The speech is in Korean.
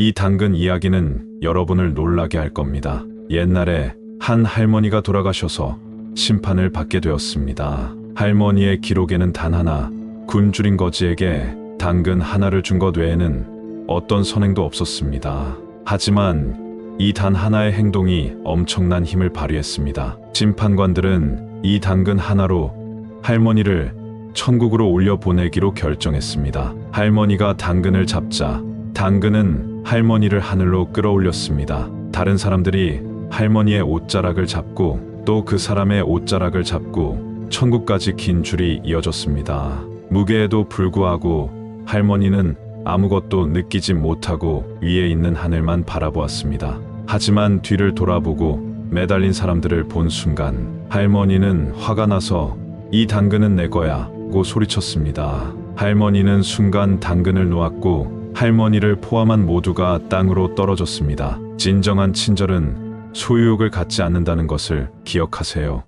이 당근 이야기는 여러분을 놀라게 할 겁니다. 옛날에 한 할머니가 돌아가셔서 심판을 받게 되었습니다. 할머니의 기록에는 단 하나, 굶주린 거지에게 당근 하나를 준 것 외에는 어떤 선행도 없었습니다. 하지만 이 단 하나의 행동이 엄청난 힘을 발휘했습니다. 심판관들은 이 당근 하나로 할머니를 천국으로 올려 보내기로 결정했습니다. 할머니가 당근을 잡자 당근은 할머니를 하늘로 끌어올렸습니다. 다른 사람들이 할머니의 옷자락을 잡고 또 그 사람의 옷자락을 잡고 천국까지 긴 줄이 이어졌습니다. 무게에도 불구하고 할머니는 아무것도 느끼지 못하고 위에 있는 하늘만 바라보았습니다. 하지만 뒤를 돌아보고 매달린 사람들을 본 순간 할머니는 화가 나서 이 당근은 내 거야 고 소리쳤습니다. 할머니는 순간 당근을 놓았고 할머니를 포함한 모두가 땅으로 떨어졌습니다. 진정한 친절은 소유욕을 갖지 않는다는 것을 기억하세요.